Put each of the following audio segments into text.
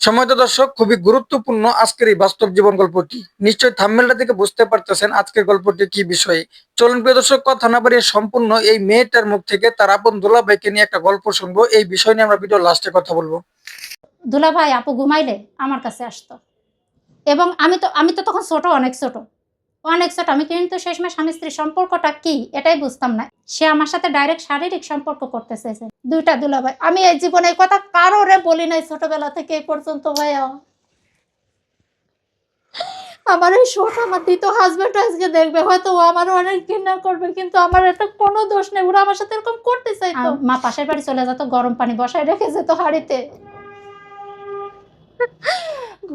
সময়ত দর্শক, খুবই গুরুত্বপূর্ণ আজকের এই বাস্তব জীবন গল্পটি নিশ্চয়ই থাম্মেলটা থেকে বুঝতে পারতেছেন আজকের গল্পটি কি বিষয়ে। চলুন প্রিয় দর্শক, কথা না বাড়িয়ে সম্পূর্ণ এই মেয়েটার মুখ থেকে তার আপন দুলাভাইকে নিয়ে একটা গল্প শুনব। এই বিষয় নিয়ে আমরা ভিডিও লাস্টে কথা বলব। দুলা ভাই আপু ঘুমাইলে আমার কাছে আসতো। এবং আমি তো আমি তো তখন ছোট, অনেক ছোট। অনেক ছোট আমি কিন্তু সেই সময় স্বামী স্ত্রীর সম্পর্কটা কি, এটাই বুঝতাম না। সে আমার সাথে ডাইরেক্ট শারীরিক সম্পর্ক করতে চেয়েছে। দুইটা দুলা ভাই আমি এই জীবনে এই কথা কারোরে বলি নাই ছোটবেলা থেকে, এই পর্যন্ত ভাইয়া। আমার এই শোট আমার দ্বিতীয় হাজবেন্ড আজকে দেখবে, হয়তো ও আমার অনেক ঘৃণা করবে, কিন্তু আমার এটা কোনো দোষ নেই, ওরা আমার সাথে এরকম করতে চাইতো। মা পাশের বাড়ি চলে যেত, গরম পানি বসায় রেখে যেত হাড়িতে।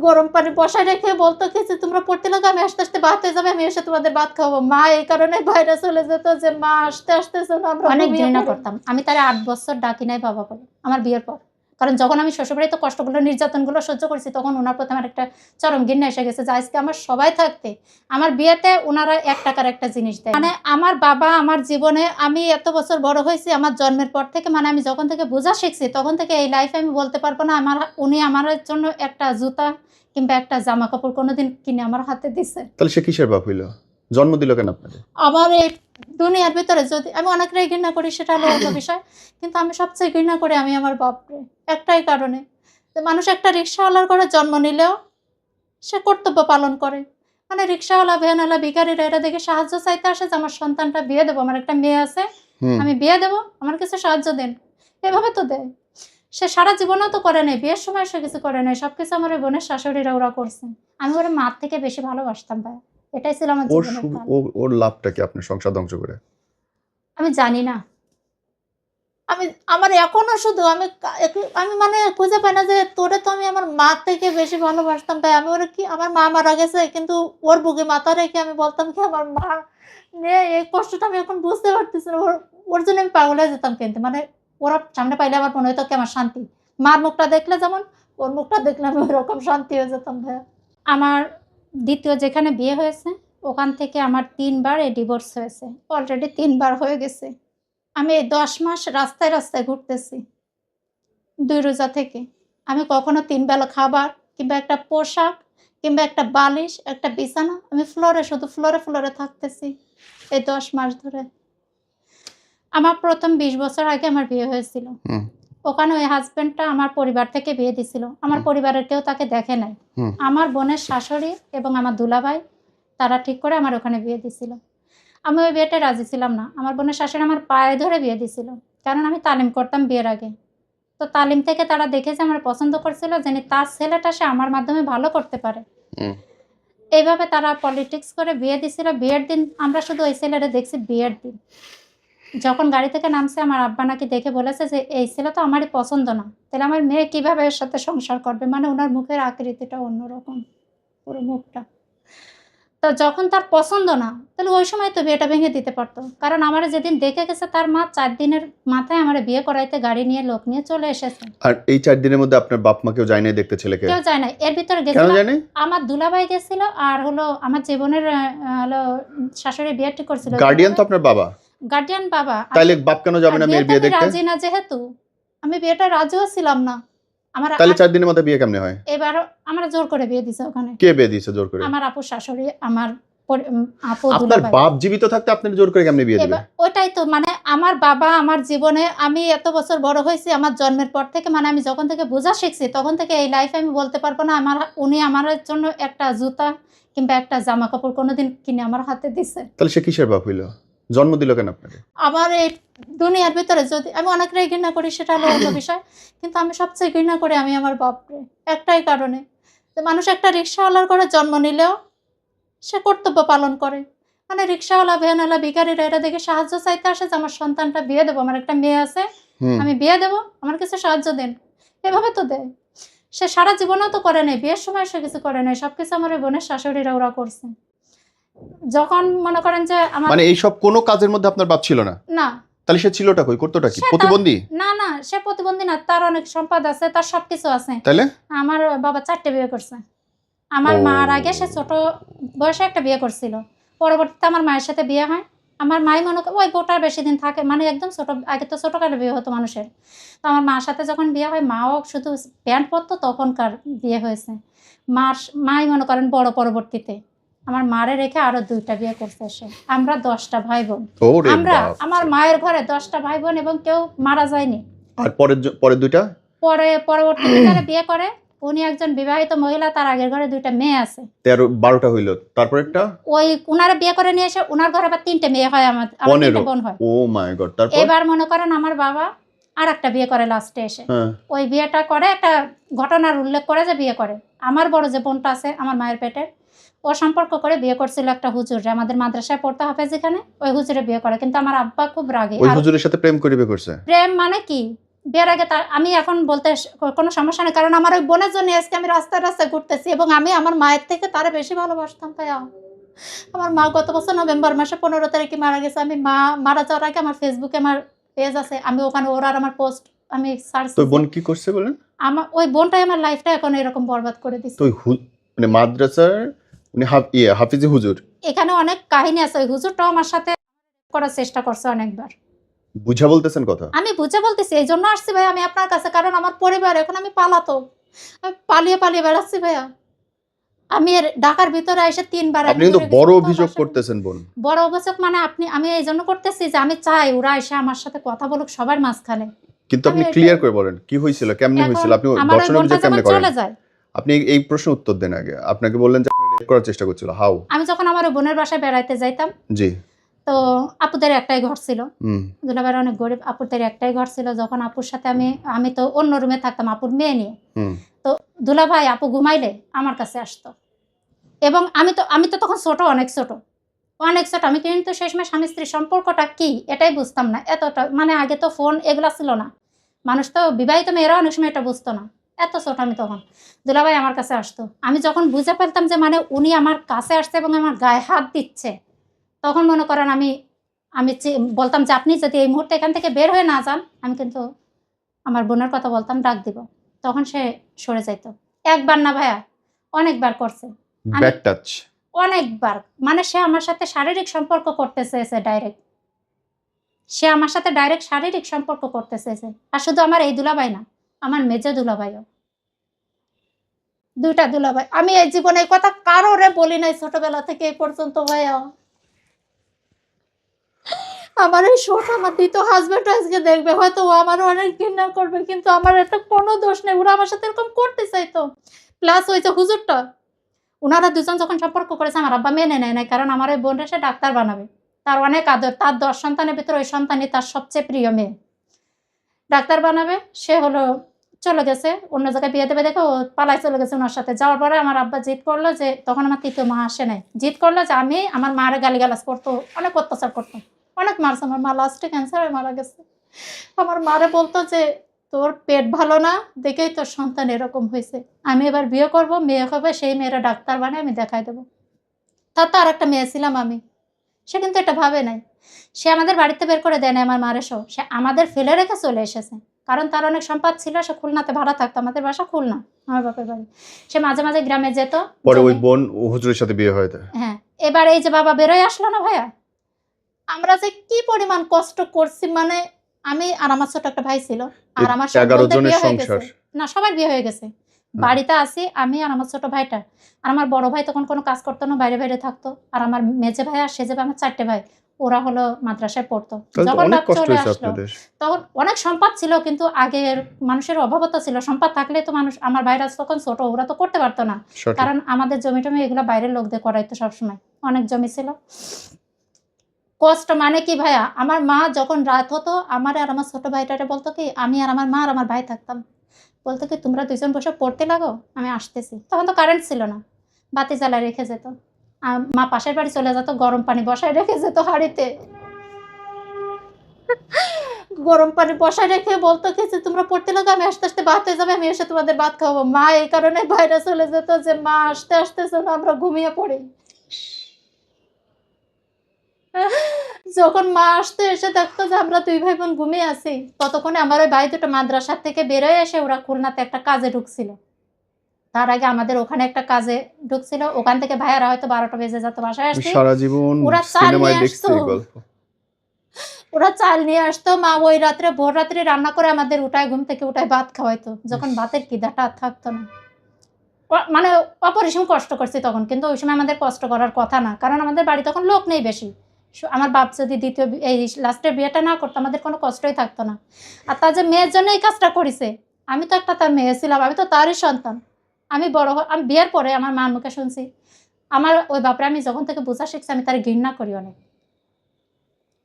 গরম পানি বসায় রেখে বলতো কি যে তোমরা পড়তে লাগো আমি আস্তে আস্তে ভাত হয়ে যাবে আমি এসে তোমাদের ভাত খাব মা এই কারণে বাইরে চলে যেত যে মা আসতে আসতে আমরা অনেক ঘৃণা করতাম। আমি তার আট বছর ডাকি নাই বাবা বলে আমার বিয়ের পর। কারণ যখন আমি শ্বশুরবাড়িতে কষ্টগুলো, নির্যাতনগুলো সহ্য করেছি, তখন ওনার প্রতি আমার একটা চরম ঘৃণা এসে গেছে যে আজকে আমার সবাই থাকতে, আমার বিয়েতে ওনারা এক টাকার একটা জিনিস দেয়। মানে আমার বাবা, আমার জীবনে আমি এত বছর বড় হয়েছি, আমার জন্মের পর থেকে মানে আমি যখন থেকে বোঝা শিখছি, তখন থেকে এই লাইফে আমি বলতে পারব না, আমার, উনি আমার জন্য একটা জুতা কিংবা একটা জামা কাপড় কোনোদিন কিনে আমার হাতে দিছে। তাহলে সে কিসের বাপ হইল? জন্ম দিল কেন আপনাকে আমার এই দুনিয়ার ভিতরে যদি আমি অনেকটাই ঘৃণা করি সেটা হলো অন্য বিষয়। কিন্তু আমি সবচেয়ে ঘৃণা করি আমি আমার বাপরে একটাই কারণে। যে মানুষ একটা রিক্সাওয়ালার ঘরে জন্ম নিলেও সে কর্তব্য পালন করে। মানে রিক্সাওয়ালা ভ্যানওয়ালা ভিখারিরা এরা দেখে সাহায্য চাইতে আসে যে আমার সন্তানটা বিয়ে দেবো আমার একটা মেয়ে আছে আমি বিয়ে দেবো আমার কিছু সাহায্য দেন। এভাবে তো দেয়। সে সারা জীবনেও তো করে নাই বিয়ের সময় সে কিছু করে নাই। সবকিছু আমার বোনের শাশুড়িরা ওরা করছে। আমি ওর মার থেকে বেশি ভালোবাসতাম ভাই এটাই ছিল আমার ওর জীবনের সু- কাল। ও- ওর লাভটা কি আপনার সংসার ধ্বংস করে। আমি জানি না। আমি আমার এখনও শুধু আমি কা- এক- আমি মানে খুঁজে পাই না যে তোরে তো আমি আমার মা থেকে বেশি ভালোবাসতাম। তাই আমি ওরা কি আমার মা মারা গেছে কিন্তু ওর বুকে মাথা রেখে আমি বলতাম কি আমার মা নিয়ে এই কষ্টটা আমি এখন বুঝতে পারতেছি না। ওর ওর জন্য আমি পাগল হয়ে যেতাম কিন্তু। মানে ওরা সামনে পাইলে আমার মনে হতো কি আমার শান্তি। মার মুখটা দেখলে যেমন ওর মুখটা দেখলে আমি ওরকম শান্তি হয়ে যেতাম ভাইয়া। আমার দ্বিতীয় যেখানে বিয়ে হয়েছে, ওখান থেকে আমার তিনবার এ ডিভোর্স হয়েছে। অলরেডি তিনবার হয়ে গেছে। আমি এই দশ মাস রাস্তায় রাস্তায় ঘুরতেছি, দুই রোজা থেকে। আমি কখনো তিন বেলা খাবার কিংবা একটা পোশাক কিংবা একটা বালিশ, একটা বিছানা, আমি ফ্লোরে শুধু ফ্লোরে ফ্লোরে থাকতেছি এই দশ মাস ধরে। আমার প্রথম বিশ বছর আগে আমার বিয়ে হয়েছিল। ওখানে ওই হাজবেন্ডটা আমার পরিবার থেকে বিয়ে দিছিল। আমার পরিবারের কেউ তাকে দেখে নাই। আমার বোনের শাশুড়ি এবং আমার দুলাভাই তারা ঠিক করে আমার ওখানে বিয়ে দিছিল। আমি ওই বিয়েটা রাজি ছিলাম না। আমার বোনের শাশুড়ি আমার পায়ে ধরে বিয়ে দিছিল। কারণ আমি তালিম করতাম বিয়ের আগে। তো তালিম থেকে তারা দেখেছে আমার পছন্দ করছিল যে তার ছেলেটা সে আমার মাধ্যমে ভালো করতে পারে। এইভাবে তারা পলিটিক্স করে বিয়ে দিছিল। বিয়ের দিন আমরা শুধু ওই ছেলেটা দেখছি বিয়ের দিন। যখন গাড়ি থেকে নামছে আমার আব্বা নাকি দেখে বলেছে যে এই ছেলে তো আমারই পছন্দ না। তাহলে আমার মেয়ে কীভাবে এর সাথে সংসার করবে? মানে ওনার মুখের আকৃতিটা অন্যরকম পুরো মুখটা। তো যখন তার পছন্দ না তাহলে ওই সময় তো বিয়েটা ভেঙে দিতে পারতো। কারণ আমার যেদিন দেখে গেছে তার মা চার দিনের মাথায় আমার বিয়ে করাইতে গাড়ি নিয়ে লোক নিয়ে চলে এসেছে। আর এই চার দিনের মধ্যে আপনার বাপ মা কেউ যায় নাই দেখতে ছেলেকে? কেউ যায় না এর ভিতরে গেছিল আমার দুলাভাই গেছিল আর হলো আমার জীবনের হলো শাশুড়ি বিয়ে ঠিক করছিল। গার্ডিয়ান তো আপনার বাবা? গার্ডিয়ান বাবা তাইলে বাপ কেন যাবে না মেয়ের বিয়ে দেখতে? রাজি না যেহেতু। আমি বিয়েটা রাজিও ছিলাম না। আমার তাহলে চার দিনের মধ্যে বিয়ে কেমনে হয়? এবার আমরা জোর করে বিয়ে দিছে ওখানে। কে বিয়ে দিয়েছে জোর করে? আমার আপু শাশুড়ি আমার আপনার বাপ জীবিত থাকতে আপনার জোর করে কেমনে বিয়ে দিবে? এবার ওটাই তো মানে আমার বাবা আমার জীবনে আমি এত বছর বড় হয়েছি আমার জন্মের পর থেকে মানে আমি যখন থেকে বোঝা শিখছি তখন থেকে এই লাইফে আমি বলতে পারব না আমার উনি আমার জন্য একটা জুতা কিংবা একটা জামা কাপড় কোনোদিন কিনে আমার হাতে দিছে। তাহলে সে কিসের বাপ হইল? জন্ম দিল কেন আপনাকে? আমার এই দুনিয়ার ভিতরে যদি আমি অনেকটাই ঘৃণা করি সেটা হলো অন্য বিষয়। কিন্তু আমি সবচেয়ে ঘৃণা করি আমি আমার বাপরে একটাই কারণে। যে মানুষ একটা রিক্সাওয়ালার ঘরে জন্ম নিলেও সে কর্তব্য পালন করে। মানে রিক্সাওয়ালা ভ্যানওয়ালা ভিখারিরা এরা দেখে সাহায্য চাইতে আসে যে আমার সন্তানটা বিয়ে দেবো আমার একটা মেয়ে আছে আমি বিয়ে দেবো আমার কিছু সাহায্য দেন। এভাবে তো দেয়। সে সারা জীবনেও তো করে নাই বিয়ের সময় সে কিছু করে নাই সবকিছু আমার বোনের শাশুড়িরা ওরা করছে। যখন মনে করেন যে আমার মানে এইসব কোনো কাজের মধ্যে আপনার বাপ ছিল না? না। তাহলে সে ছিলটা কই? করতোটা কি? প্রতিবন্ধী? না না সে প্রতিবন্ধী না তার অনেক সম্পদ আছে তার সবকিছু আছে। তাইলে আমার বাবা চারটে বিয়ে করছে। আমার। মার আগে সে ছোট বয়সে একটা বিয়ে করছিল। পরবর্তীতে আমার মায়ের সাথে বিয়ে হয়। আমার মাই মনে করে ওই বউটা বেশি দিন থাকে মানে একদম ছোট আগে তো ছোটোকালে বিয়ে হতো মানুষের। তো আমার মার সাথে যখন বিয়ে হয় মাও শুধু প্যান্ট পরতো তখনকার বিয়ে হয়েছে। মার মাই মনে করেন বড় পরবর্তীতে। আমার মারে রেখে আরও দুইটা বিয়ে করতে এসে আমরা দশটা ভাই বোন আমরা আমার মায়ের ঘরে দশটা ভাই বোন এবং কেউ মারা যায়নি। আর পরের পরের দুইটা? পরে পরবর্তীতে বিয়ে করে। উনি একজন বিবাহিত মহিলা তার আগের ঘরে দুইটা মেয়ে আছে। তেরো বারোটা হইল। তারপর একটা? ওই উনারা বিয়ে করে নিয়ে এসে উনার ঘরে আবার তিনটে মেয়ে হয় আমার আমার পনেরো। বোন হয়। ও মাই গড তারপর? এবার মনে করেন আমার বাবা আর একটা বিয়ে করে লাস্টে এসে। হ্যাঁ। ওই বিয়েটা করে একটা ঘটনার উল্লেখ করে যে বিয়ে করে। আমার বড় যে বোনটা আছে আমার মায়ের পেটে ও সম্পর্ক করে বিয়ে করছিল একটা হুজুরে আমাদের মাদ্রাসায় পড়তে হবে যেখানে ওই হুজুরে বিয়ে করে। কিন্তু আমার আব্বা খুব রাগী। ওই হুজুরের সাথে প্রেম করিবে করছে? প্রেম মানে কি? বিয়ের আগে তার আমি এখন বলতে কোনো সমস্যা নেই কারণ আমার ওই বোনের জন্য আজকে আমি রাস্তায় রাস্তায় ঘুরতেছি এবং আমি আমার মায়ের থেকে তারা বেশি ভালোবাসতাম ভাইয়া আমার মা গত বছর নভেম্বর মাসে পনেরো তারিখে মারা গেছে আমি মা মারা যাওয়ার আগে আমার ফেসবুকে আমার পেজ আছে আমি ওখানে ওর আর আমার পোস্ট আমি সার্চ তো বোন কি করছে বলেন? আমার ওই বোনটাই আমার লাইফটা এখন এরকম বরবাদ করে দিচ্ছে তো মানে মাদ্রাসার উনি ইয়ে হাফিজি হুজুর। এখানে অনেক কাহিনী আছে ওই হুজুরটাও আমার সাথে করার চেষ্টা করছে অনেকবার। বুঝা বলতেছেন কথা? আমি বুঝে বলতেছি এই জন্য আসছি ভাই আমি আপনার কাছে কারণ আমার পরিবার এখন আমি পালাতো আমি পালিয়ে পালিয়ে বেড়াচ্ছি ভাইয়া। আমি ঢাকার ভিতরে এসে তিনবার আপনি কিন্তু বড় অভিযোগ করতেছেন বোন। বড় অভিযোগ মানে আপনি আমি এই জন্য করতেছি যে আমি চাই ওরা এসে আমার সাথে কথা বলুক সবার মাঝখানে। কিন্তু আপনি ক্লিয়ার করে বলেন কি হয়েছিল কেমনে হয়েছিল আপনি দর্শনের কেমনে করেন? চলে যায়। আপনি এই প্রশ্ন উত্তর দেন আগে। আপনাকে বললেন যে করার চেষ্টা করছিল। হাউ আমি যখন আমার বোনের বাসায় বেড়াইতে যাইতাম জি। তো আপুদের একটাই ঘর ছিল। দুলাভাইয়ের অনেক গরিব আপুদের একটাই ঘর ছিল। যখন আপুর সাথে আমি আমি তো অন্য রুমে থাকতাম আপুর মেয়ে নিয়ে। তো দুলাভাই আপু ঘুমাইলে আমার কাছে আসতো। এবং আমি তো আমি তো তখন ছোট অনেক ছোট। অনেক ছোট। আমি কিন্তু সময় স্বামী স্ত্রীর সম্পর্কটা কি এটাই বুঝতাম না। এতটা মানে আগে তো ফোন এগুলা ছিল না। মানুষ তো বিবাহিত মেয়েরা অনেক সময় এটা বুঝতো না। এত ছোট আমি তখন। দুলাভাই আমার কাছে আসতো। আমি যখন বুঝে ফেলতাম যে মানে উনি আমার কাছে আসছে এবং আমার গায়ে হাত দিচ্ছে তখন মনে করেন আমি আমি বলতাম যে আপনি যদি এই মুহূর্তে এখান থেকে বের হয়ে না যান আমি কিন্তু আমার বোনের কথা বলতাম ডাক দিব। তখন সে সরে যাইতো। একবার না ভাইয়া অনেকবার করছে। অনেকবার মানে সে আমার সাথে শারীরিক সম্পর্ক করতে চেয়েছে ডাইরেক্ট সে আমার সাথে ডাইরেক্ট শারীরিক সম্পর্ক করতে চেয়েছে। আর শুধু আমার এই দুলাভাই না। আমার মেজে দুলাভাইও। দুইটা দুলাভাই। আমি এই জীবনে এই কথা কারোরে বলি নাই ছোটবেলা থেকে এই পর্যন্ত, ভাইয়া। আমার এই শোট আমার দ্বিতীয় হাজবেন্ড আজকে দেখবে। হয়তো ও আমার অনেক ঘৃণা করবে, কিন্তু আমার এটা কোনো দোষ নেই। ওরা আমার সাথে এরকম করতে চাইতো। প্লাস ওই যে হুজুরটা ওনারা দুজন যখন সম্পর্ক করেছে, আমার আব্বা মেনে নেয় না কারণ আমার ওই বোনটা সে ডাক্তার বানাবে। তার অনেক আদর, তার দশ সন্তানের ভিতরে ওই সন্তানই তার সবচেয়ে প্রিয় মেয়ে। ডাক্তার বানাবে, সে হলো চলে গেছে, অন্য জায়গায় বিয়ে দেবে, দেখে ও পালাই চলে গেছে ওনার সাথে। যাওয়ার পরে আমার আব্বা জিদ করল যে, তখন আমার তৃতীয় মা আসে নাই। জিদ করল যে, আমি আমার মারে গালিগালাজ করতো, অনেক অত্যাচার করতো, অনেক মারছে। আমার মা লাস্টে ক্যান্সারে মারা গেছে। আমার মারে বলতো যে, তোর পেট ভালো না, দেখেই তোর সন্তান এরকম হয়েছে। আমি এবার বিয়ে করব, মেয়ে হবে, সেই মেয়েরা ডাক্তার বানায় আমি দেখাই দেবো। তার তো আর একটা মেয়ে ছিলাম আমি। সে কিন্তু এটা ভাবে নাই। সে আমাদের বাড়িতে বের করে দেয় না আমার মারের সহ সে আমাদের ফেলে রেখে চলে এসেছে। কারণ তার অনেক সম্পদ ছিল সে খুলনাতে ভাড়া থাকতো। আমাদের বাসা খুলনা আমার বাপের বাড়ি। সে মাঝে মাঝে গ্রামে যেত। পরে ওই বোন হুজুরের সাথে বিয়ে হয় হ্যাঁ এবার এই যে বাবা বেরোয় আসলো না ভাইয়া? আমরা যে কি পরিমাণ কষ্ট করছি মানে আমি আর আমার ছোট একটা ভাই ছিল আর আমার বিয়ে হয়ে সংসার। গেছে। না সবার বিয়ে হয়ে গেছে। বাড়িতে আসি আমি আর আমার ছোট ভাইটা। আর আমার বড় ভাই তখন কোনো কাজ করতো না বাইরে বাইরে থাকতো। আর আমার মেজে ভাই আর সেজে ভাই আমার চারটে ভাই। ওরা হলো মাদ্রাসায় পড়তো। যখন কষ্ট চলে আসলো তখন অনেক সম্পদ ছিল কিন্তু আগের মানুষের অভাবতা ছিল। সম্পদ থাকলে তো মানুষ আমার ভাইরা তখন ছোট ওরা তো করতে পারতো না। কারণ আমাদের জমি টমি এগুলো বাইরের লোকদের করাইতো সবসময়। অনেক জমি ছিল। কষ্ট মানে কি ভাইয়া? আমার মা যখন রাত হতো আমার আর আমার ছোট ভাইটারে বলতো কি আমি আর আমার মা আর আমার ভাই থাকতাম। বলতো কি তোমরা দুজন বসে পড়তে লাগো আমি আসতেছি। তখন তো কারেন্ট ছিল না। বাতি জ্বালা রেখে যেত। মা পাশের বাড়ি চলে যেত গরম পানি বসায় রেখে যেত হাঁড়িতে। গরম পানি বসায় রেখে বলতো যে, তোমরা পড়তে লাগো, আমি আস্তে আস্তে ভাত হয়ে যাবে, আমি এসে তোমাদের ভাত খাওয়াবো। মা এই কারণে বাইরে চলে যেত যে, মা, আসতে আসতেছে না আমরা ঘুমিয়ে পড়ি। যখন মা আসতে এসে দেখতো যে, আমরা দুই ভাই বোন ঘুমিয়ে আছি, ততক্ষণে আমার ওই ভাই দুটো মাদ্রাসার থেকে বেরোয় এসে ওরা খুলনাতে একটা কাজে ঢুকছিল। তার আগে আমাদের ওখানে একটা কাজে ঢুকছিল। ওখান থেকে ভাইয়ারা হয়তো বারোটা বেজে যেত বাসায় আসতে সারা জীবন ওরা চাল নিয়ে আসতো। ওরা চাল নিয়ে আসতো মা ওই রাত্রে ভোর রাত্রে রান্না করে আমাদের উঠায় ঘুম থেকে উঠায় ভাত খাওয়াইতো। যখন ভাতের কিদাটা থাকতো না। মানে অপরিসীম কষ্ট করছি তখন কিন্তু ওই সময় আমাদের কষ্ট করার কথা না। কারণ আমাদের বাড়ি তখন লোক নেই বেশি। আমার বাপ যদি দ্বিতীয় এই লাস্টের বিয়েটা না করতো আমাদের কোনো কষ্টই থাকতো না। আর তার যে মেয়ের জন্য এই কাজটা করেছে আমি তো একটা তার মেয়ে ছিলাম আমি তো তারই সন্তান। আমি বড় আমি বিয়ের পরে আমার মার মুখে শুনছি। আমার ওই বাপরে আমি যখন থেকে বোঝা শিখছি আমি তার ঘৃণা করি অনেক।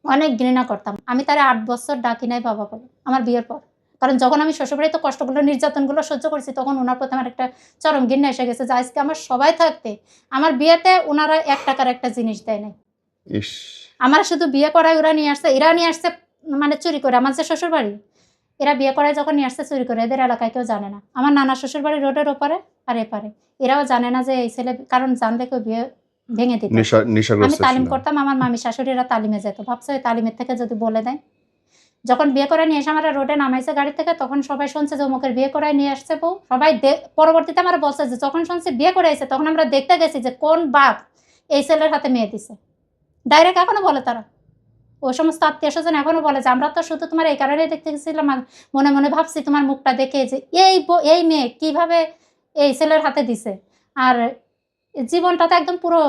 অনেক ঘৃণা করতাম। আমি তার আট বছর ডাকি নাই বাবা বলে আমার বিয়ের পর। কারণ যখন আমি শ্বশুরবাড়িতে কষ্টগুলো নির্যাতনগুলো সহ্য করছি তখন ওনার প্রতি আমার একটা চরম ঘৃণা এসে গেছে যে আজকে আমার সবাই থাকতে আমার বিয়েতে ওনারা এক টাকার একটা জিনিস দেয় নাই। আমার শুধু বিয়ে করায় ওরা নিয়ে আসছে এরা নিয়ে আসছে মানে চুরি করে আমার যে শ্বশুর বাড়ি এরা বিয়ে করায় যখন নিয়ে আসছে চুরি করে এদের এলাকায় কেউ জানে না। আমার নানা শ্বশুর বাড়ি রোডের ওপারে আর এপারে। এরাও জানে না যে এই ছেলে কারণ জানলে কেউ বিয়ে ভেঙে দিত। আমি তালিম করতাম আমার মামি শাশুড়িরা তালিমে যেত। ভাবছে ওই তালিমের থেকে যদি বলে দেয়? যখন বিয়ে করে নিয়ে এসে আমরা রোডে নামাইছে গাড়ি থেকে তখন সবাই শুনছে যে অমুকের বিয়ে করায় নিয়ে আসছে বউ। সবাই পরবর্তীতে আমার বলছে যে যখন শুনছি বিয়ে করে এসে তখন আমরা দেখতে গেছি যে কোন বাপ এই ছেলের হাতে মেয়ে দিছে। ডাইরেক্ট এখনও বলে তারা। ওই সমস্ত আত্মীয় স্বজন এখনও বলে যে আমরা তো শুধু তোমার এই কারণেই দেখতে গেছিলাম মনে মনে ভাবছি তোমার মুখটা দেখে যে এই এই মেয়ে কীভাবে এই ছেলের হাতে দিছে? আর জীবনটা তো একদম পুরো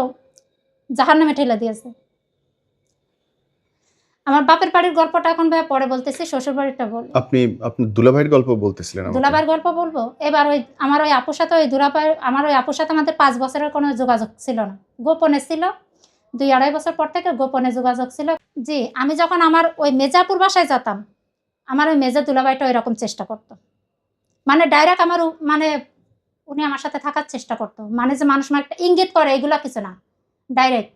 জাহান্নামে ঠেলে দিয়েছে। আমার বাপের বাড়ির গল্পটা এখন ভাই পরে বলতেছি শ্বশুর বাড়িটা বল। আপনি আপনি দুলাভাইয়ের গল্প বলতেছিলেন। দুলাভাইয়ের গল্প বলব? এবার ওই আমার ওই আপুর সাথে ওই দুলাভাই আমার ওই আপুর সাথে আমাদের পাঁচ বছরের কোনো যোগাযোগ ছিল না। গোপনে ছিল। দুই আড়াই বছর পর থেকে গোপনে যোগাযোগ ছিল। জি আমি যখন আমার ওই মেজাপুর বাসায় যেতাম আমার ওই মেজা দুলাভাইটা ওই রকম চেষ্টা করতো। মানে ডাইরেক্ট আমার মানে উনি আমার সাথে থাকার চেষ্টা করতো। মানে যে মানুষ মানে একটা ইঙ্গিত করে এগুলো কিছু না। ডাইরেক্ট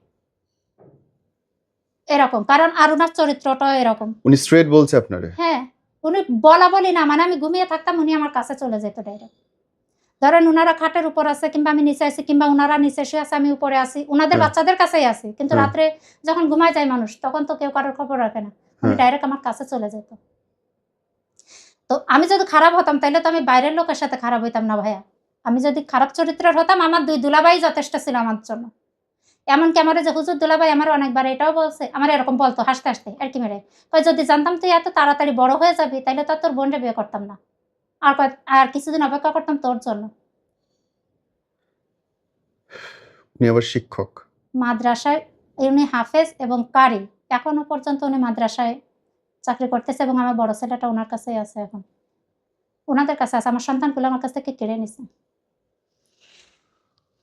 এরকম। কারণ আর ওনার চরিত্রটাও এরকম। উনি স্ট্রেট বলছে আপনারে? হ্যাঁ। উনি বলা বলি না মানে আমি ঘুমিয়ে থাকতাম উনি আমার কাছে চলে যেত ডাইরেক্ট ধরেন ওনারা খাটের উপর আছে কিংবা আমি নিচে আছি কিংবা ওনারা নিচে শুয়ে আছে আমি উপরে আছি ওনাদের হ্যাঁ। বাচ্চাদের কাছেই আছি কিন্তু হ্যাঁ। রাত্রে যখন ঘুমায় যায় মানুষ তখন তো কেউ কারোর খবর রাখে না হ্যাঁ। ডাইরেক্ট আমার কাছে চলে যেত তো আমি যদি খারাপ হতাম তাহলে তো আমি বাইরের লোকের সাথে খারাপ হইতাম না ভাইয়া আমি যদি খারাপ চরিত্রের হতাম আমার দুই দুলাভাই যথেষ্ট ছিল আমার জন্য এমনকি আমার যে হুজুর দুলাভাই আমার অনেকবার এটাও বলছে আমার এরকম বলতো হাসতে হাসতে আর কি মেরে যদি জানতাম তুই এত তাড়াতাড়ি বড় হয়ে যাবি তাহলে তো তোর বোনরে বিয়ে করতাম না আর আর কিছুদিন অপেক্ষা করতাম তোর জন্য। উনি আবার শিক্ষক। মাদ্রাসায় উনি হাফেজ এবং কারি এখনও পর্যন্ত উনি মাদ্রাসায় চাকরি করতেছে এবং আমার বড় ছেলেটা ওনার কাছেই আছে এখন। ওনাদের কাছে আছে। আমার সন্তানগুলো আমার কাছ থেকে কেড়ে নিছে।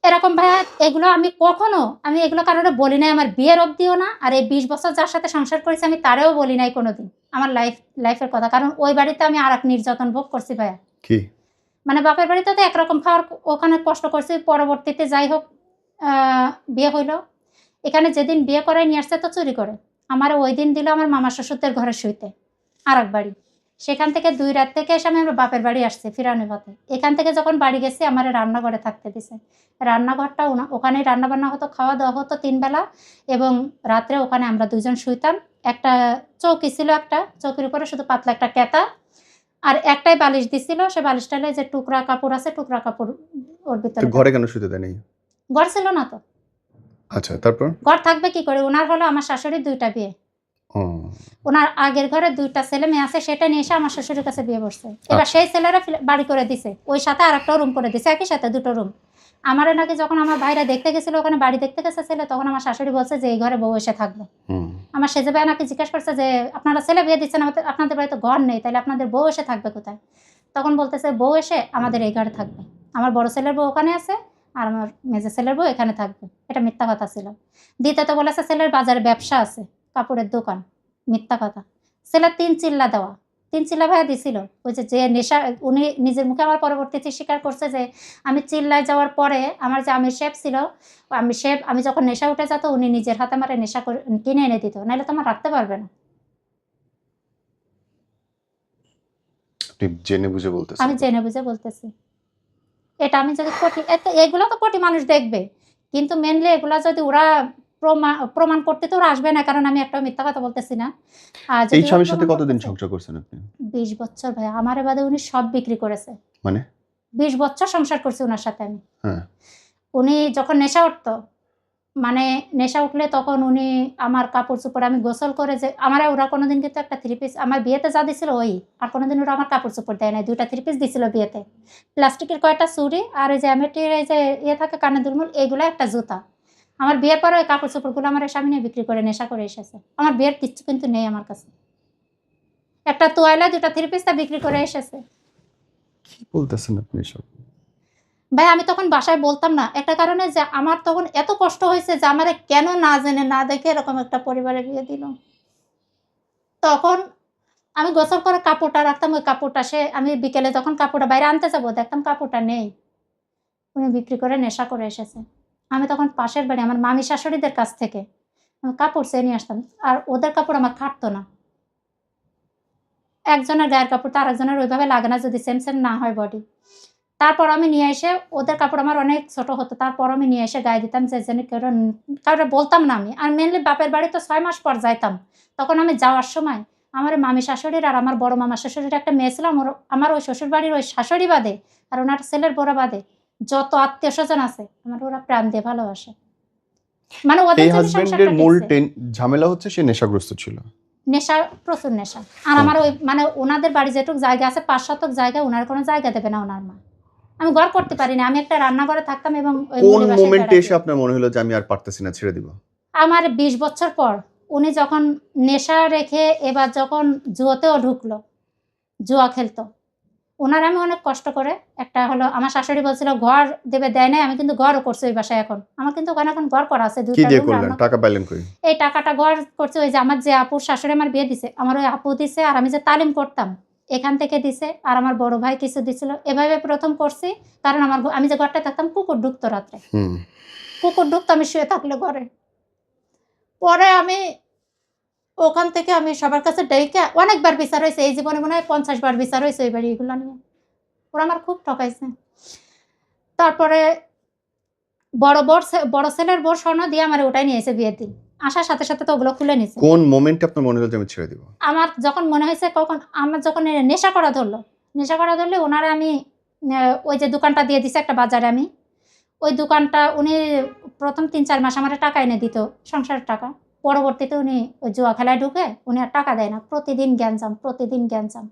এরকম ভাইয়া এগুলো আমি কখনো আমি এগুলো কারণে বলি নাই আমার বিয়ের অবধিও না আর এই বিশ বছর যার সাথে সংসার করেছি আমি তারেও বলি নাই কোনোদিন আমার লাইফ লাইফের কথা কারণ ওই বাড়িতে আমি আর এক নির্যাতন ভোগ করছি ভাইয়া। কি? মানে বাপের বাড়িতে তো একরকম খাওয়ার ওখানে কষ্ট করছি পরবর্তীতে যাই হোক বিয়ে হইল। এখানে যেদিন বিয়ে করায় নিয়ে আসছে তো চুরি করে আমার ওই দিন দিল আমার মামা শ্বশুরদের ঘরে শুইতে আর এক বাড়ি। সেখান থেকে দুই রাত থেকে এসে আমি আমার বাপের বাড়ি আসছি ফিরানি পথে। এখান থেকে যখন বাড়ি গেছি আমার রান্নাঘরে থাকতে দিছে। রান্নাঘরটা ওখানে রান্না বান্না হতো খাওয়া দাওয়া হতো তিনবেলা এবং রাত্রে ওখানে আমরা দুজন শুইতাম। একটা চৌকি ছিল একটা চৌকির উপরে শুধু পাতলা একটা কেতা আর একটাই বালিশ দিছিল। সে বালিশটালে যে টুকরা কাপড় আছে টুকরা কাপড় ওর ভিতরে ঘরে কেন শুতে দেয়নি? ঘর ছিল না তো। আচ্ছা তারপর? ঘর থাকবে কি করে? ওনার হলো আমার শাশুড়ির দুইটা বিয়ে। ওনার আগের ঘরে দুইটা ছেলে মেয়ে আছে সেটা নিয়ে এসে আমার শ্বশুরের কাছে বিয়ে বসছে এবার সেই ছেলেরা বাড়ি করে দিছে। ওই সাথে আর একটা রুম করে দিছে একই সাথে দুটো রুম আমার নাকি যখন আমার ভাইরা দেখতে গেছিল ওখানে বাড়ি দেখতে গেছে ছেলে তখন আমার শাশুড়ি বলছে যে এই ঘরে বউ এসে থাকবে। আমার সেজে ভাই নাকি জিজ্ঞেস করছে যে আপনারা ছেলে বিয়ে দিচ্ছেন আপনাদের বাড়িতে ঘর নেই তাহলে আপনাদের বউ এসে থাকবে কোথায়? তখন বলতেছে বউ এসে আমাদের এই ঘরে থাকবে। আমার বড় ছেলের বউ ওখানে আছে আর আমার মেজে ছেলের বউ এখানে থাকবে। এটা মিথ্যা কথা ছিল। দ্বিতীয়ত বলেছে ছেলের বাজারে ব্যবসা আছে। কাপড়ের দোকান। মিথ্যা কথা। ছেলের তিন চিল্লা দেওয়া। তিন চিল্লা ভাইয়া দিছিল। ওই যে নেশা উনি নিজের মুখে আমার পরবর্তীতে স্বীকার করছে যে আমি চিল্লায় যাওয়ার পরে আমার যে আমির শেফ ছিল আমি শেফ আমি যখন নেশা উঠে যেত উনি নিজের হাতে আমার নেশা কিনে এনে দিত। নাহলে তো আমার রাখতে পারবে না। জেনে বুঝে আমি জেনে বুঝে বলতেছি। এটা আমি যদি কোটি এগুলো তো কোটি মানুষ দেখবে। কিন্তু মেনলি এগুলা যদি ওরা প্রমাণ প্রমাণ করতে তো আসবে না কারণ আমি একটা মিথ্যা কথা বলতেছি না। এই স্বামীর সাথে কতদিন সংসার করছেন আপনি? বিশ বছর ভাই আমার বাদে উনি সব বিক্রি করেছে। মানে? বিশ বছর সংসার করছি ওনার সাথে আমি। হ্যাঁ। উনি যখন নেশা উঠতো মানে নেশা উঠলে তখন উনি আমার কাপড় চোপড় আমি গোসল করে যে আমার ওরা কোনোদিন কিন্তু একটা থ্রি পিস আমার বিয়েতে যা দিছিল ওই আর কোনোদিন ওরা আমার কাপড় চোপড় দেয় না দুইটা থ্রি পিস দিছিল বিয়েতে। প্লাস্টিকের কয়টা চুড়ি আর এই যে অ্যামেটির এই যে ইয়ে থাকে কানে দুলমুল এইগুলো একটা জুতা। আমার বিয়ের পরে ওই কাপড় চোপড়গুলো আমার স্বামী নিয়ে বিক্রি করে নেশা করে এসেছে। আমার বিয়ের কিচ্ছু কিন্তু নেই আমার কাছে। একটা তোয়ালা দুটা থ্রি পিস তা বিক্রি করে এসেছে। কি বলতেছেন আপনি এসব? ভাই আমি তখন বাসায় বলতাম না একটা কারণে যে আমার তখন এত কষ্ট হয়েছে যে আমারে কেন না জেনে না দেখে এরকম একটা পরিবারে বিয়ে দিল। তখন আমি গোসল করে কাপড়টা রাখতাম ওই কাপড়টা সে আমি বিকেলে যখন কাপড়টা বাইরে আনতে যাব দেখতাম কাপড়টা নেই। উনি বিক্রি করে নেশা করে এসেছে। আমি তখন পাশের বাড়ি, আমার মামি শাশুড়িদের কাছ থেকে কাপড় চেয়ে নিয়ে আসতাম, আর ওদের কাপড় আমার খাটতো না। একজনের গায়ের কাপড় তো আরেকজনের ওইভাবে লাগে না, যদি সেম সেম না হয় বডি তারপর আমি নিয়ে এসে, ওদের কাপড় আমার অনেক ছোট হতো, তারপর আমি নিয়ে এসে গায়ে দিতাম, যে যেন কেউ কাউরে বলতাম না আমি। আর মেনলি বাপের বাড়ি তো ছয় মাস পর যাইতাম। তখন আমি যাওয়ার সময় আমার মামি শাশুড়ির আর আমার বড় মামা শাশুড়ির একটা মেয়ে ছিল, আমার আমার ওই শ্বশুর বাড়ির ওই শাশুড়ি বাদে, আর ওনার ছেলের বড় বাদে। যত আত্মীয় স্বজন আছে আমার ওরা প্রাণ দিয়ে ভালোবাসে। মানে ওদের এই হাজবেন্ডের মূল ঝামেলা হচ্ছে সে নেশাগ্রস্ত ছিল। নেশা প্রচুর নেশা। আর আমার ওই মানে ওনাদের বাড়ি যেটুক জায়গা আছে পাঁচ শতক জায়গা ওনার কোনো জায়গা দেবে না ওনার মা। আমি ঘর করতে পারি না আমি একটা রান্নাঘরে থাকতাম এবং কোন মোমেন্টে এসে আপনার মনে হলো যে আমি আর পারতেছি না ছেড়ে দিব? আমার বিশ বছর পর উনি যখন নেশা রেখে এবার যখন জুয়াতেও ঢুকলো জুয়া খেলতো ওনার আমি অনেক কষ্ট করে একটা হলো আমার শাশুড়ি বলছিল ঘর দেবে দেয় নাই আমি কিন্তু ঘরও করছি ওই বাসায় এখন। আমার কিন্তু ওখানে এখন ঘর করা আছে দুইটা টাকা পাইলেন কই? এই টাকাটা ঘর করছে ওই যে আমার যে আপুর শাশুড়ি আমার বিয়ে দিছে আমার ওই আপু দিছে আর আমি যে তালিম করতাম এখান থেকে দিছে আর আমার বড় ভাই কিছু দিছিল। এভাবে প্রথম করছি কারণ আমার আমি যে ঘরটা থাকতাম কুকুর ঢুকতো রাত্রে। কুকুর ঢুকতো আমি শুয়ে থাকলে ঘরে। পরে আমি ওখান থেকে আমি সবার কাছে ডেকে অনেকবার বিচার হয়েছে এই জীবনে মনে হয় পঞ্চাশ বার বিচার হয়েছে ওই বাড়ি এগুলো নিয়ে। ওরা আমার খুব ঠকাইছে। তারপরে বড় বড় ছে- বড় ছেলের বড় স্বর্ণ দিয়ে আমার ওটাই নিয়ে এসে বিয়ের দিন আসার সাথে সাথে তো ওগুলো খুলে নিয়েছে কোন মোমেন্টে আপনার মনে হলো আমি ছেড়ে দিব? আমার যখন মনে হয়েছে কখন আমার যখন নেশা করা ধরলো নেশা করা ধরলে ওনারা আমি ওই যে দোকানটা দিয়ে দিছে একটা বাজারে আমি ওই দোকানটা উনি প্রথম তিন চার মাস আমার টাকা এনে দিত সংসারের টাকা। পরবর্তীতে উনি ওই জুয়া খেলায় ঢুকে উনি আর টাকা দেয় না। প্রতিদিন গ্যাঞ্জাম প্রতিদিন গ্যাঞ্জাম।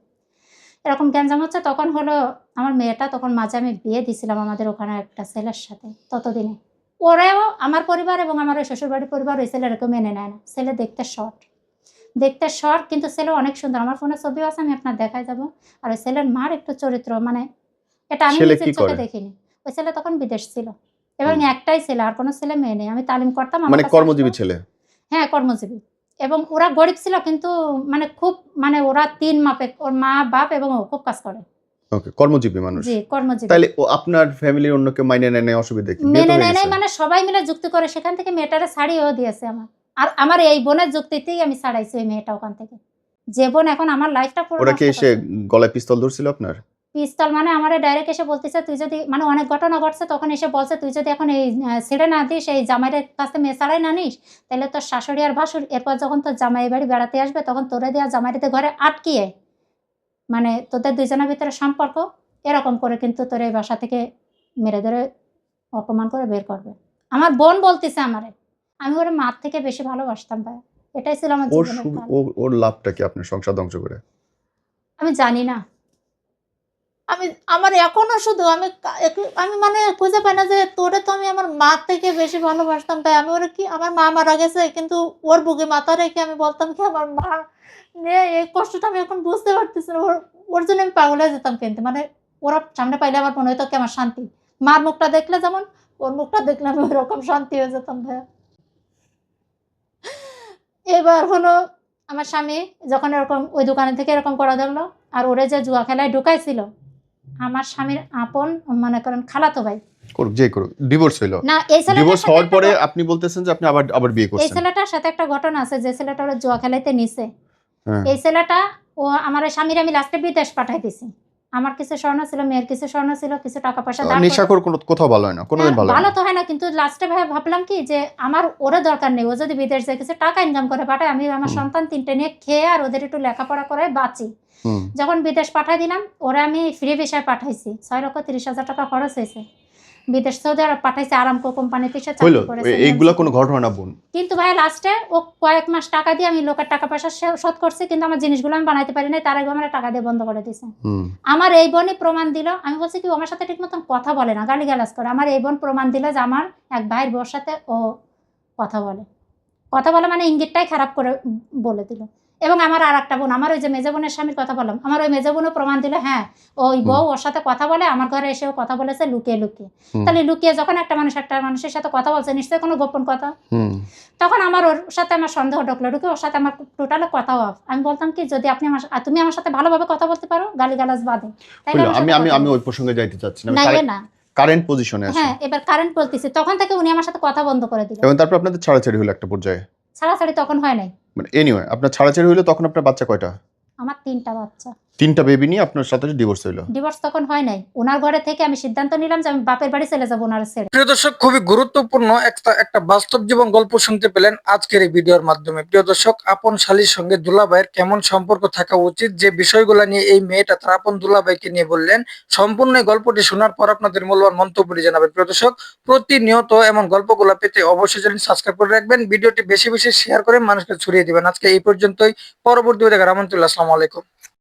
এরকম গ্যাঞ্জাম হচ্ছে তখন হলো আমার মেয়েটা তখন মাঝে আমি বিয়ে দিছিলাম আমাদের ওখানে একটা ছেলের সাথে ততদিনে। ওরাও আমার পরিবার এবং আমার ওই শ্বশুরবাড়ির পরিবার ওই ছেলেরকে মেনে নেয় না। ছেলে দেখতে শর্ট দেখতে শর্ট কিন্তু ছেলে অনেক সুন্দর। আমার ফোনে ছবিও আছে আমি আপনার দেখাই যাব। আর ওই ছেলের মার একটু চরিত্র মানে এটা আমি নিজের চোখে দেখিনি। ওই ছেলে তখন বিদেশ ছিল। এবং একটাই ছেলে আর কোনো ছেলে মেয়ে নেই। আমি তালিম করতাম আমার মানে কর্মজীবী ছেলে? হ্যাঁ কর্মজীবী। এবং ওরা গরিব ছিল কিন্তু মানে খুব মানে ওরা তিন মাপে ওর মা বাপ এবং ও খুব কাজ করে। ওকে কর্মজীবী মানুষ। জি কর্মজীবী। তাইলে ও আপনার ফ্যামিলির অন্য কেউ মাইনে নেয় অসুবিধা কি? মেনে নেয় নাই মানে সবাই মিলে যুক্তি করে সেখান থেকে মেয়েটারে ছাড়িয়েও দিয়েছে আমার। আর আমার এই বোনের যুক্তিতেই আমি ছাড়াইছি ওই মেয়েটা ওখান থেকে। যে বোন এখন আমার লাইফটা পুরো ওরা কি এসে গলায় পিস্তল ধরছিল আপনার? পিস্তল মানে আমার ডাইরেক্ট এসে বলতেছে তুই যদি মানে অনেক ঘটনা ঘটছে তখন এসে বলছে তুই যদি এখন এই ছেড়ে না দিস এই জামাইয়ের কাছে মেয়ে ছাড়াই না নিস তাহলে তোর শাশুড়ি আর ভাসুর এরপর যখন তোর জামাই বাড়ি বেড়াতে আসবে তখন তোরে দেওয়া জামাইতে ঘরে আটকিয়ে মানে তোদের দুজনের ভিতরে সম্পর্ক এরকম করে কিন্তু তোর এই বাসা থেকে মেরে ধরে অপমান করে বের করবে। আমার বোন বলতেছে আমারে আমি ওর মার থেকে বেশি ভালোবাসতাম ভাই। এটাই ছিল আমার ওর লাভটা কি আপনার সংসার ধ্বংস করে? আমি জানি না। আমি, আমার এখনও শুধু আমি আমি মানে খুঁজে পাই না যে তোরে তো আমি আমার মা থেকে বেশি ভালোবাসতাম। তাই আমি ওরে কি, আমার মা মারা গেছে, কিন্তু ওর বুকে মাথা রেখে আমি বলতাম কি, আমার মা নিয়ে এই কষ্টটা আমি এখন বুঝতে পারতেছি না। ওর ওর জন্য আমি পাগল হয়ে যেতাম কিন্তু। মানে ওরা সামনে পাইলে আমার মনে হতো কি, আমার শান্তি। মার মুখটা দেখলে যেমন, ওর মুখটা দেখলে আমি ওরকম শান্তি হয়ে যেতাম ভাইয়া। এবার হলো আমার স্বামী যখন এরকম ওই দোকানে থেকে এরকম করা ধরলো, আর ওরে যে জুয়া খেলায় ঢুকাইছিল আমার স্বামীর আপন মনে করেন খালাতো ভাই। করুক যে করুক ডিভোর্স হইল। না এই ছেলেটার ডিভোর্স সাথে হওয়ার একটা পরে আপনি বলতেছেন যে আপনি আবার আবার বিয়ে এই ছেলেটার সাথে একটা ঘটনা আছে যে ছেলেটা ওরা জুয়া খেলাইতে নিছে। হ্যাঁ। এই ছেলেটা ও আমার স্বামীর আমি লাস্টে বিদেশ পাঠাই দিছি। আমার কিছু স্বর্ণ ছিল মেয়ের কিছু স্বর্ণ ছিল কিছু টাকা পয়সা দান করে- নেশাখোর কোনো কোথাও ভালো হয় না কোনোদিন ভালো ভালো তো হয় না কিন্তু লাস্টে ভাই ভাবলাম কি যে আমার ওরা দরকার নেই ও যদি বিদেশ যায় কিছু টাকা ইনকাম করে পাঠায় আমি আমার সন্তান তিনটে নিয়ে খেয়ে আর ওদের একটু লেখাপড়া করে বাঁচি। যখন বিদেশ পাঠাই দিলাম ওরা আমি ফ্রি ভিসায় পাঠাইছি। ছয় লক্ষ তিরিশ হাজার টাকা খরচ হয়েছে। বিদেশ সৌদি আরব পাঠাইছে আরামকো কোম্পানিতে সে চাকরি করেছে এইগুলা কোনো ঘটনা না বোন? কিন্তু ভাই লাস্টে ও কয়েক মাস টাকা দিয়ে আমি লোকের টাকা পয়সা শোধ করছি কিন্তু আমার জিনিসগুলো আমি বানাইতে পারি নাই তার আগে আমার টাকা দিয়ে বন্ধ করে দিয়েছে। আমার এই বোনই প্রমাণ দিল আমি বলছি কি আমার সাথে ঠিক মতন কথা বলে না গালি গালাজ করে। আমার এই বোন প্রমাণ দিল যে আমার এক ভাইয়ের বউর সাথে ও কথা বলে। কথা বলে মানে ইঙ্গিতটাই খারাপ করে বলে দিল। এবং আমার আর একটা বোন আমার ওই যে মেজো বোনের স্বামীর কথা বললাম আমার ওই মেজো বোনও প্রমাণ দিল হ্যাঁ ওই বউ ওর সাথে কথা বলে আমার ঘরে এসেও কথা বলেছে লুকিয়ে লুকিয়ে। তাহলে লুকিয়ে যখন একটা মানুষ একটা মানুষের সাথে কথা বলছে নিশ্চয়ই কোনো গোপন কথা। তখন আমার ওর সাথে আমার সন্দেহ ঢুকলো ঢুকে ওর সাথে আমার টোটালে কথা অফ আমি বলতাম কি যদি আপনি আমার তুমি আমার সাথে ভালোভাবে কথা বলতে পারো গালি গালাজ বাদে আমি আমি আমি ওই প্রসঙ্গে যাইতে চাচ্ছি না কারেন্ট পজিশনে আছে। হ্যাঁ এবার কারেন্ট বলতেছি তখন থেকে উনি আমার সাথে কথা বন্ধ করে দিল। এবং তারপর আপনাদের ছাড়াছাড়ি হলো একটা পর্যায়ে? ছাড়াছাড়ি তখন হয় নাই। মানে এনিওয়ে আপনার ছাড়াছাড়ি হইলে তখন আপনার বাচ্চা কয়টা আমার তিনটা বাচ্চা। তিনটা বেবি নিয়ে আপনার সাথে ডিভোর্স হইল। ডিভোর্স তখন হয় নাই। ওনার ঘরে থেকে আমি সিদ্ধান্ত নিলাম যে আমি বাপের বাড়ি চলে যাব ওনার ছেড়ে। প্রিয় দর্শক খুবই গুরুত্বপূর্ণ একটা একটা বাস্তব জীবন গল্প শুনতে পেলেন আজকের এই ভিডিওর মাধ্যমে। প্রিয় দর্শক আপন শালীর সঙ্গে দুলাভাইয়ের কেমন সম্পর্ক থাকা উচিত? যে বিষয়গুলো নিয়ে এই মেয়েটা তার আপন দুলাভাইকে নিয়ে বললেন সম্পূর্ণ এই গল্পটি শোনার পর আপনাদের মূল্যবান মন্তব্যটি জানাবেন প্রিয় দর্শক প্রতিনিয়ত এমন গল্পগুলো পেতে অবশ্যই চ্যানেল সাবস্ক্রাইব করে রাখবেন। ভিডিওটি বেশি বেশি শেয়ার করে মানুষকে ছড়িয়ে দিবেন। আজকে এই পর্যন্তই। পরবর্তী দেখা রহমতুল্লাহ আসসালামু আলাইকুম।